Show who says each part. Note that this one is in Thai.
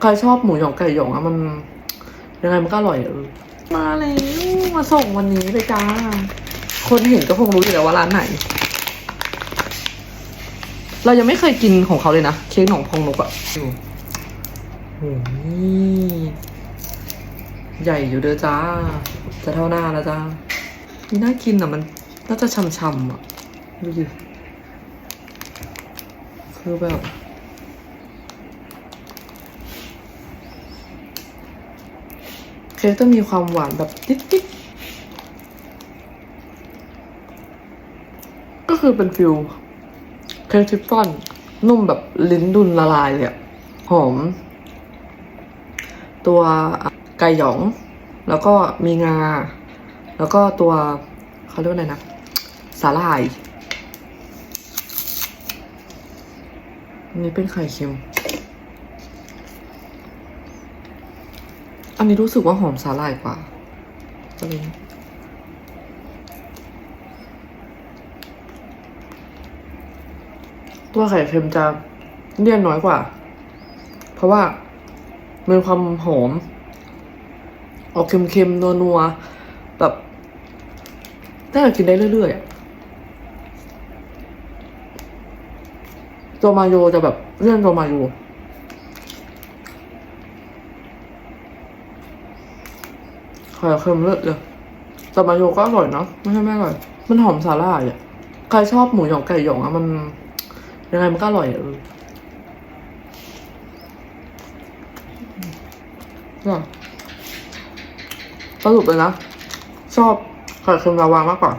Speaker 1: ใครชอบหมูหยองไก่หยองอะมันยังไงมันก็อร่อยอะมาแล้วมาส่งวันนี้เลยจ้า คนเห็นก็คงรู้อยู่แล้วว่าร้านไหน เรายังไม่เคยกินของเขาเลยนะ เค้กหนองพองนกอะดูโอ้ยใหญ่อยู่เด้อจ้า จะเท่าหน้าแล้วจ้านี่น่ากินอะมันน่าจะช่ำๆอะดูดิคือแบบ เค้กจะมีความหวานแบบติ๊ดๆก็คือเป็นฟิลเค้กทิฟฟ่อน นุ่มแบบลิ้นดุนละลายเลยหอม ตัวไก่หยอง แล้วก็มีงา แล้วก็ตัวเขาเรียกว่าอะไรนะ สาหร่ายนนี้เป็นไข่เค็ม อันนี้รู้สึกว่าหอมสาหร่ายกว่าก็เลยตัวไข่เค็มจะเลี่ยนน้อยกว่า เพราะว่ามีความหอม ออกเค็มๆ นัวๆ แบบน่ากินได้เรื่อยๆอะตัวมาโยจะแบบเลี่ยนตัวมาโย ไข่เค็มเลิศเลยแต่มาโยก็อร่อยเนาะไม่ใช่ไม่อร่อย มันหอมสาหร่ายอะใครชอบหมูหยองไก่หยองอะมัน ยังไงมันก็อร่อยอะเออเนี่ยสรุปเลยนะ ชอบไข่เค็มลาวามากกว่า